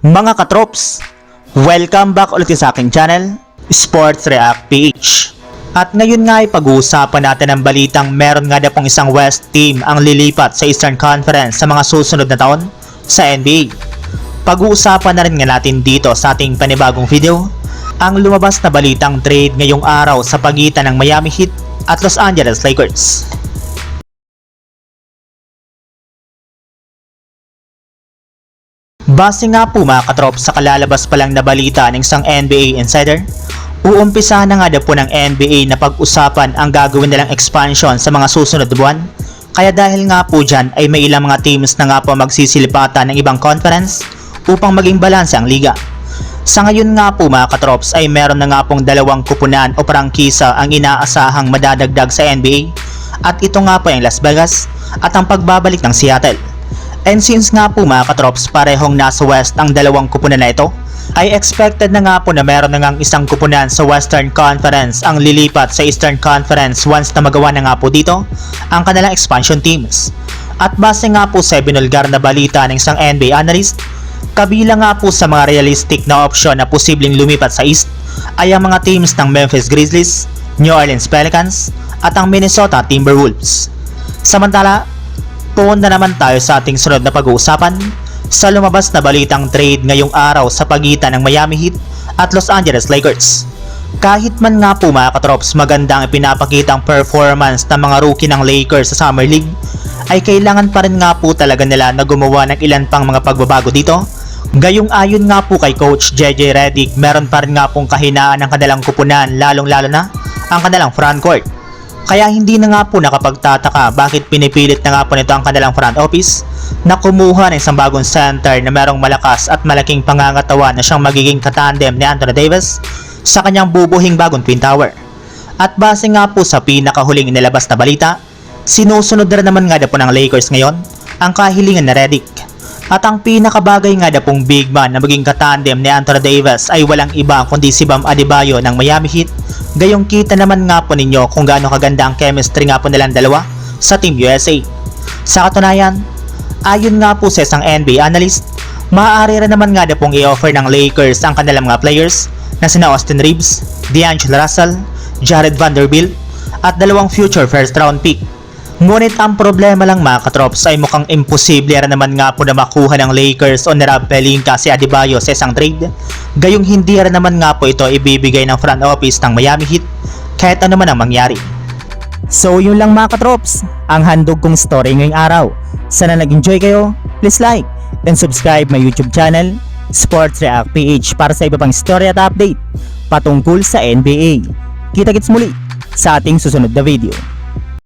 Mga katrops, welcome back ulit sa aking channel, Sports React PH. At ngayon nga ay pag-uusapan natin ang balitang meron nga na pong isang West team ang lilipat sa Eastern Conference sa mga susunod na taon sa NBA. Pag-uusapan na rin nga natin dito sa ating panibagong video ang lumabas na balitang trade ngayong araw sa pagitan ng Miami Heat at Los Angeles Lakers. Base nga po mga katrop sa kalalabas pa lang na balita ng isang NBA insider, uumpisa na nga daw po ng NBA na pag-usapan ang gagawin nilang expansion sa mga susunod buwan. Kaya dahil nga po dyan ay may ilang mga teams na nga po magsisilipatan ng ibang conference upang maging balanse ang liga. Sa ngayon nga po mga katrops ay meron na nga pong dalawang kupunan o prangkisa ang inaasahang madadagdag sa NBA at ito nga po ang Las Vegas at ang pagbabalik ng Seattle. And since nga po mga katrops parehong nasa West ang dalawang kupunan na ito, ay expected na nga po na meron na ngang isang kupunan sa Western Conference ang lilipat sa Eastern Conference once na magawa na nga po dito ang kanilang expansion teams. At base nga po sa binulgar na balita ng isang NBA analyst, kabilang nga po sa mga realistic na option na posibleng lumipat sa East ay ang mga teams ng Memphis Grizzlies, New Orleans Pelicans at ang Minnesota Timberwolves. Samantala, Tuon na naman tayo sa ating sunod na pag-uusapan sa lumabas na balitang trade ngayong araw sa pagitan ng Miami Heat at Los Angeles Lakers. Kahit man nga po mga katrops magandang ipinapakitang performance ng mga rookie ng Lakers sa Summer League, ay kailangan pa rin nga po talaga nila na gumawa ng ilan pang mga pagbabago dito. Gayong ayon nga po kay Coach JJ Redick, meron pa rin nga pong kahinaan ng kanilang kupunan lalong lalo na ang kanilang frontcourt. Kaya hindi na nga po nakapagtataka bakit pinipilit na nga po nito ang kanilang front office na kumuha ng isang bagong center na merong malakas at malaking pangangatawan na siyang magiging katandem ni Anthony Davis sa kanyang bubuhing bagong Twin Tower. At base nga po sa pinakahuling inilabas na balita, sinusunod na naman nga na po ng Lakers ngayon ang kahilingan na Redick. At ang pinakabagay nga na pong big man na maging katandem ni Anthony Davis ay walang iba kundi si Bam Adebayo ng Miami Heat. Gayong kita naman nga po ninyo kung gaano kaganda ang chemistry nga po nilang dalawa sa Team USA. Sa katunayan, ayon nga po sa isang NBA analyst, maaari rin naman nga na pong i-offer ng Lakers ang kanilang mga players na sina Austin Reeves, D'Angelo Russell, Jared Vanderbilt, at dalawang future first round pick Ngunit ang problema lang mga katrops ay mukhang imposible rin naman nga po na makuha ng Lakers o ni Rob Pelinka si Adebayo sa isang trade. Gayong hindi rin naman nga po ito ibibigay ng front office ng Miami Heat kahit ano man ang mangyari. So yun lang mga katrops, ang handog kong story ngayong araw. Sana nag-enjoy kayo, please like and subscribe my YouTube channel, Sports React PH para sa iba pang story at update patungkol sa NBA. Kita-kits muli sa ating susunod na video.